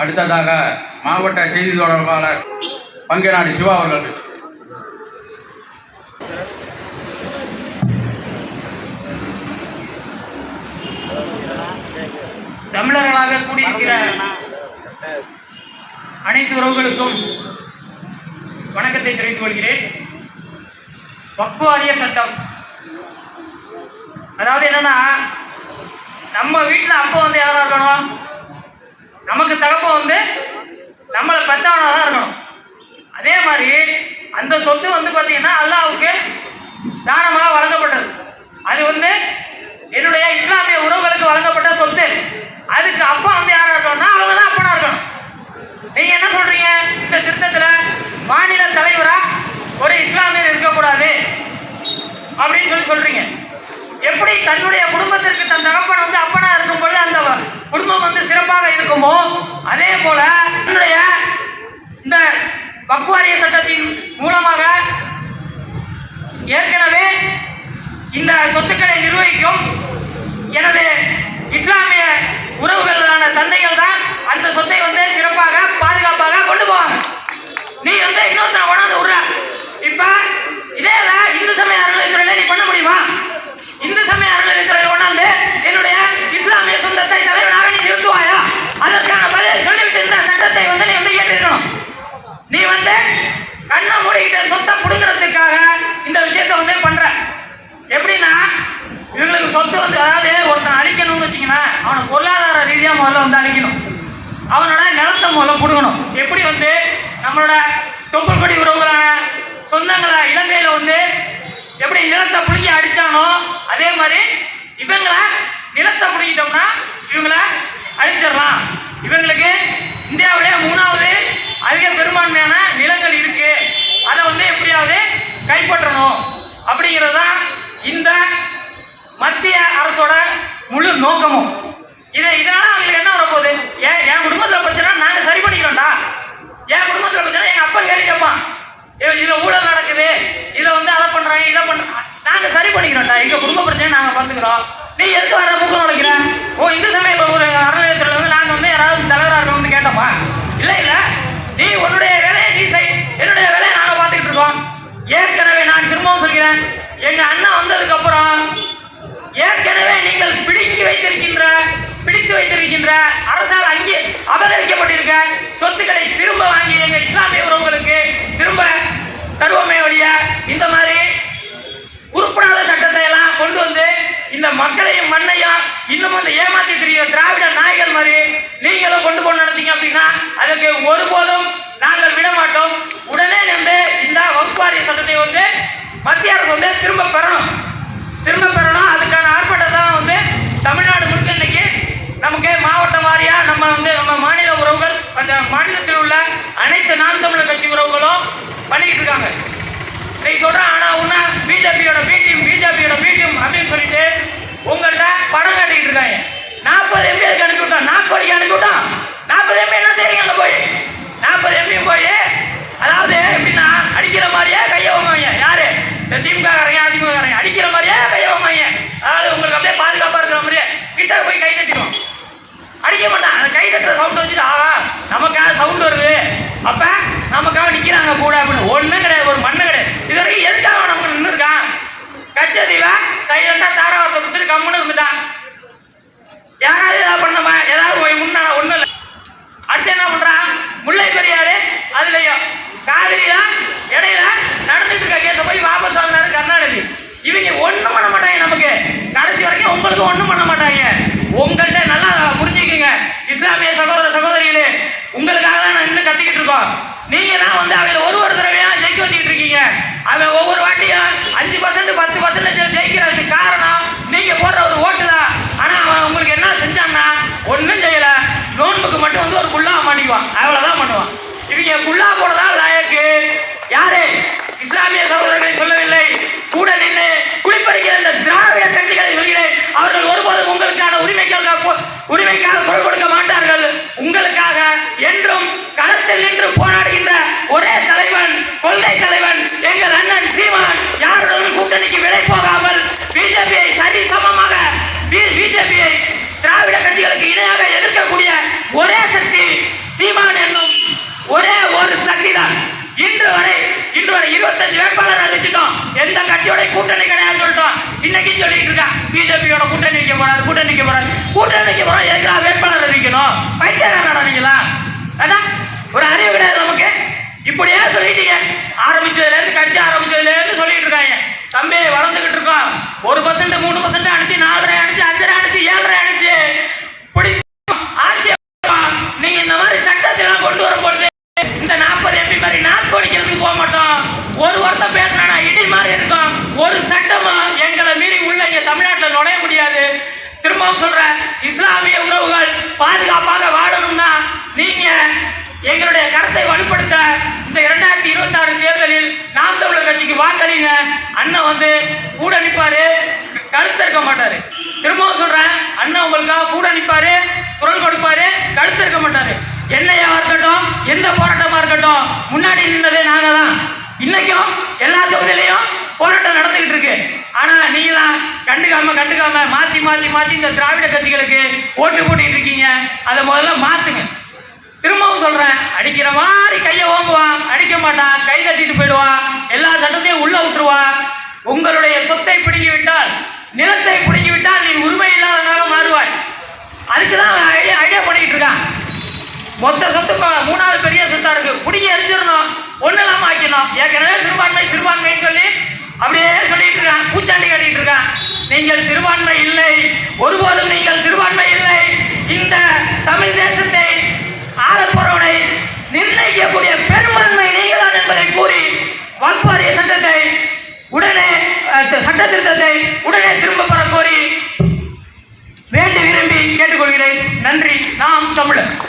அடுத்ததாக மாவட்ட செய்தி தொடர்பாளர் பங்கநாடு சிவா அவர்கள். தமிழர்களாக கூடியிருக்கிற அனைத்து உறவுகளுக்கும் வணக்கத்தை தெரிவித்துக் கொள்கிறேன். வக்குவாரிய சட்டம். அதாவது என்னன்னா நம்ம வீட்டில் அப்பா வந்து யாரா இருக்கணும்? நமக்கு தகப்பன் வந்து நம்மளை பெற்றவனாக தான் இருக்கணும். அதே மாதிரி அந்த சொத்து வந்து பார்த்தீங்கன்னா அல்லாவுக்கு தானமாக வழங்கப்பட்டது. அது வந்து என்னுடைய இஸ்லாமிய உறவுகளுக்கு வழங்கப்பட்ட சொத்து. அதுக்கு அப்பா வந்து யாராக இருக்கணும்னா அவங்க தான் அப்பனா இருக்கணும். நீங்க என்ன சொல்றீங்க? இந்த திருத்தத்தில் மாநில தலைவராக ஒரு இஸ்லாமியர் இருக்கக்கூடாது அப்படின்னு சொல்லி சொல்றீங்க. எப்படி தன்னுடைய குடும்பத்திற்கு தன் தகப்பன் வந்து அப்பனா இருக்கும் பொழுது அந்த குடும்பம் வந்து சிறப்பாக இருக்குமோ அதே போல தன்னுடைய இந்த வக்வாரிய சட்டத்தின் மூலமாக ஏற்கனவே இந்த சொத்துக்களை நிர்வகிக்கும் எனது இஸ்லாமிய உறவுகளான தந்தைகள் தான் அந்த சொத்தை வந்து சிறப்பாக பாதுகாப்பாக கொண்டு போவாங்க. நீ வந்து இன்னொருத்தனை கொண்டாந்து விடுற இப்ப இதே இதை இந்து சமய அறநிலையத்துறையில நீ பண்ண முடியுமா இந்து சமய அறநிலையத்துறையில் கொண்டாந்து என்னுடைய இஸ்லாமிய சொந்தத்தை தலைவனாக நீ நிறுத்துவாயா அதற்கான பதில் சொல்லிவிட்டு இந்த சட்டத்தை வந்து நீ வந்து ஏற்றிருக்கணும் நீ வந்து கண்ணை மூடிக்கிட்ட சொத்தை பிடுங்கிறதுக்காக இந்த விஷயத்த வந்து பண்றேன். எப்படின்னா இவங்களுக்கு சொத்து வந்து அதாவது ஒருத்தன் அழிக்கணும்னு வச்சிங்கன்னா அவனை பொருளாதார ரீதியாக முதல்ல வந்து அழிக்கணும். அவனோட நிலத்தை முதல்ல பிடுங்கணும். எப்படி வந்து நம்மளோட தொப்புக்கொடி உறவுகளான சொந்தங்களை இலங்கையில் வந்து எப்படி நிலத்தை பிடுங்கி அடித்தானோ அதே மாதிரி இவங்களை நிலத்தை பிடிக்கிட்டோம்னா இவங்களை அழிச்சிடலாம். இவங்களுக்கு இந்தியாவிலே மூணாவது அதிக பெரும்பான்மையான நிலங்கள் இருக்கு அதை வந்து எப்படியாவது கைப்பற்றணும் அப்படிங்கிறது இந்த மத்திய அரசோட முழு நோக்கமும். இதை இதனால அவங்களுக்கு என்ன வரப்போகுது ஏன் என் குடும்பத்தில் பிரச்சனை நாங்க சரி பண்ணிக்கிறோம்டா என் குடும்பத்தில் பிரச்சனை எங்க அப்பா கேள்வி கேட்பான் ஏ, இதுல ஊழல் நடக்குது இதை வந்து அதை பண்றாங்க இதை பண்றாங்க நாங்க சரி பண்ணிக்கிறோம்டா எங்க குடும்ப பிரச்சனை நாங்க பார்த்துக்கிறோம் நீ எதுக்கு வர மூக்கம் நுழைக்கிற ஓ இந்து சமய ஒரு அறநிலையத்துல வந்து நாங்க வந்து யாராவது தலைவராக இருக்கணும் வந்து கேட்டோமா இல்ல இல்ல நீ உன்னுடைய வேலையை நீ செய் என்னுடைய வேலையை நாங்க பார்த்துக்கிட்டு இருக்கோம் ஏற்கனவே நான் திரும்பவும் சொல்கிறேன் எங்க அண்ணா வந்ததுக்கு அப்புறம் ஏற்கனவே நீங்கள் பிடித்து வைத்திருக்கின்ற பிடித்து வைத்திருக்கின்ற அரசால் அங்கே அபகரிக்கப்பட்டிருக்க சொத்துக்களை திரும்ப வாங்கி எங்க இஸ்லாமிய உறவுகளுக்கு திரும்ப தருவமே வழிய இந்த மாதிரி உருப்படாத சட்டத்தை எல்லாம் கொண்டு வந்து இந்த மக்களையும் மண்ணையும் இன்னும் வந்து ஏமாத்தி தெரியும் திராவிட நாய்கள் மாதிரி நீங்களும் கொண்டு போக நினைச்சீங்க அப்படின்னா அதுக்கு ஒருபோதும் நாங்கள் விட மாட்டோம் உடனே வந்து இந்த வகுப்பாரிய சட்டத்தை வந்து மத்திய அரசு வந்து திரும்ப பெறணும். திரும்ப பெறணும். அதுக்கான ஆர்ப்பாட்டத்தை தான் வந்து தமிழ்நாடு முழுக்க இன்னைக்கு நமக்கு மாவட்டம் வாரியாக நம்ம வந்து நம்ம மாநில உறவுகள் அந்த மாநிலத்தில் உள்ள அனைத்து நாம் தமிழர் கட்சி உறவுகளும் பண்ணிக்கிட்டு இருக்காங்க. நீ சொல்கிறேன் ஆனால் ஒன்று பிஜேபியோட மீட்டிங் பிஜேபியோட மீட்டிங் அப்படின்னு சொல்லிட்டு உங்கள்கிட்ட படம் கட்டிட்டு இருக்காங்க நாற்பது எம்பி அதுக்கு அனுப்பி விட்டான் நாற்பதுக்கு அனுப்பிவிட்டான் நாற்பது எம்பி என்ன செய்றீங்க அங்கே போய். நாற்பது எம்பியும் போய் அதாவது எப்படின்னா அடிக்கிற மாதிரியே கையை வாங்குவாங்க. யாரு? இந்த திமுக காரங்க அதிமுக காரங்க அடிக்கிற மாதிரியே கையை வாங்குவாங்க. அதாவது உங்களுக்கு அப்படியே பாதுகாப்பாக இருக்கிற மாதிரியே கிட்ட போய் கை தட்டிடுவோம். அடிக்க மாட்டான் அந்த கை தட்டுற சவுண்ட் வச்சுட்டு ஆஹா நமக்காக சவுண்ட் வருது. அப்போ நமக்காக நிற்கிறாங்க கூட அப்படின்னு. ஒன்று கிடையாது ஒரு மண்ணு கிடையாது இது வரைக்கும் எதுக்காக நமக்கு நின்று இருக்கான் கச்சதீவ சைலண்டா தாராவரத்தை கொடுத்துட்டு கம்முன்னு இருந்துட்டான் யாராவது ஏதாவது பண்ணமா ஏதாவது போய் முன்னால ஒன்றும் இல்லை. அடுத்து என்ன பண்றான் முல்லை பெரியாறு அதுலயும் காவிரியில இடையில நடந்துட்டு இருக்க கேஸ போய் வாபஸ் வாங்கினாரு கருணாநிதி. இவங்க ஒண்ணும் பண்ண மாட்டாங்க நமக்கு. கடைசி வரைக்கும் உங்களுக்கு ஒண்ணும் பண்ண மாட்டாங்க. உரிமைக்காக குரல் கொடுக்க மாட்டார்கள். உங்களுக்காக என்றும் களத்தில் நின்று போராடுகின்ற ஒரே தலைவன் கொள்கை தலைவன் எங்கள் அண்ணன் சீமான். யாருடன் கூட்டணிக்கு விலை போகாமல் பிஜேபியை சரி சமமாக பிஜேபியை திராவிட கட்சிகளுக்கு இணையாக எதிர்க்கக்கூடிய ஒரே சக்தி சீமான் என்னும் ஒரே ஒரு சக்தி தான் இன்று வரை இருபத்தஞ்சு வேட்பாளர் அறிவிச்சிட்டோம். எந்த கட்சியோட கூட்டணி கிடையாது சொல்லிட்டோம். இன்னைக்கு சொல்லிட்டு இருக்கான் பிஜேபியோட கூட்டணி நிற்க போறாரு கூட்டணி நிற்க போறாரு. கூட்டணி நிற்க போறோம் எதுக்குடா வேட்பாளர் அறிவிக்கணும்? பைத்தியக்காரடா நீங்களா? அதான் ஒரு அறிவு கிடையாது நமக்கு. இப்படியே சொல்லிட்டீங்க. ஆரம்பிச்சதுல இருந்து கட்சி ஆரம்பிச்சதுல இருந்து சொல்லிட்டு இருக்காங்க. தம்பி வளர்ந்துகிட்டு இருக்கோம். ஒரு பர்சன்ட் மூணு பர்சன்ட் அனுப்பிச்சு நாலரை அனுப்பிச்சு அஞ்சரை அனுப்பிச்சு ஏழரை அனுப்பிச்சு இப்படி ஆட்சி நீங்க இந்த மாதிரி சட்டத்தெல்லாம் கொண்டு வரும்பொழுது இந்த நாற்பது எம்பி மாதிரி நாக்கு அடிக்கிறதுக்கு போக மாட்டோம் ஒரு வார்த்தை பேசினா இடி மாதிரி இருக்கும் ஒரு சட்டமா எங்களை மீறி உள்ள இங்க தமிழ்நாட்டில் நுழைய முடியாது திரும்பவும் சொல்றேன் இஸ்லாமிய உறவுகள் பாதுகாப்பாக வாழணும்னா நீங்க எங்களுடைய கருத்தை வலுப்படுத்த இந்த இரண்டாயிரத்தி இருபத்தி ஆறு தேர்தலில் நாம் தமிழர் கட்சிக்கு அண்ணன் வந்து கூட நிப்பாரு கழுத்து இருக்க மாட்டாரு. திரும்பவும் சொல்றேன் அண்ணன் உங்களுக்காக கூட நிப்பாரு குரல் கொடுப்பாரு கழுத்து இருக்க மாட்டாரு. என்னையா இருக்கட்டும் எந்த போராட்டமா இருக்கட்டும் முன்னாடி நின்றதே நாங்க தான் இன்னைக்கும் எல்லா தொகுதியிலையும் போராட்டம் நடந்துகிட்டு இருக்கு. ஆனா நீங்களாம் கண்டுக்காம கண்டுக்காம மாத்தி மாத்தி மாத்தி இந்த திராவிட கட்சிகளுக்கு ஓட்டு போட்டுட்டு இருக்கீங்க. அதை முதல்ல மாத்துங்க. திரும்பவும் சொல்றேன் அடிக்கிற மாதிரி கையை ஓங்குவான். மாட்டான் கை கட்டிட்டு போயிடுவான் எல்லா சட்டத்தையும் உள்ள விட்டுருவான் உங்களுடைய சொத்தை பிடுங்கிவிட்டால் நிலத்தை பிடுங்கிவிட்டால் நீ உரிமை இல்லாதனால மாறுவாய். அதுக்கு தான் ஐடியா ஐடியா பண்ணிட்டு இருக்கான். மொத்த சொத்து மூணாவது பெரிய சொத்தா இருக்கு. பிடிங்கி எரிஞ்சிடணும். ஒண்ணு இல்லாம ஆக்கிடணும். ஏற்கனவே சிறுபான்மை சிறுபான்மைன்னு சொல்லி அப்படியே சொல்லிட்டு இருக்கான். பூச்சாண்டி கட்டிட்டு இருக்கான். நீங்கள் சிறுபான்மை இல்லை. ஒருபோதும் நீங்கள் சிறுபான்மை இல்லை. இந்த தமிழ் தேசத்தை ஆளப்போறவனை நிர்ணயிக்கக்கூடிய வாக்குவாரிய சட்டத்தை உடனே சட்ட திருத்தத்தை உடனே திரும்ப பெற கோரி வேண்டி விரும்பி கேட்டுக்கொள்கிறேன். நன்றி. நாம் தமிழர்.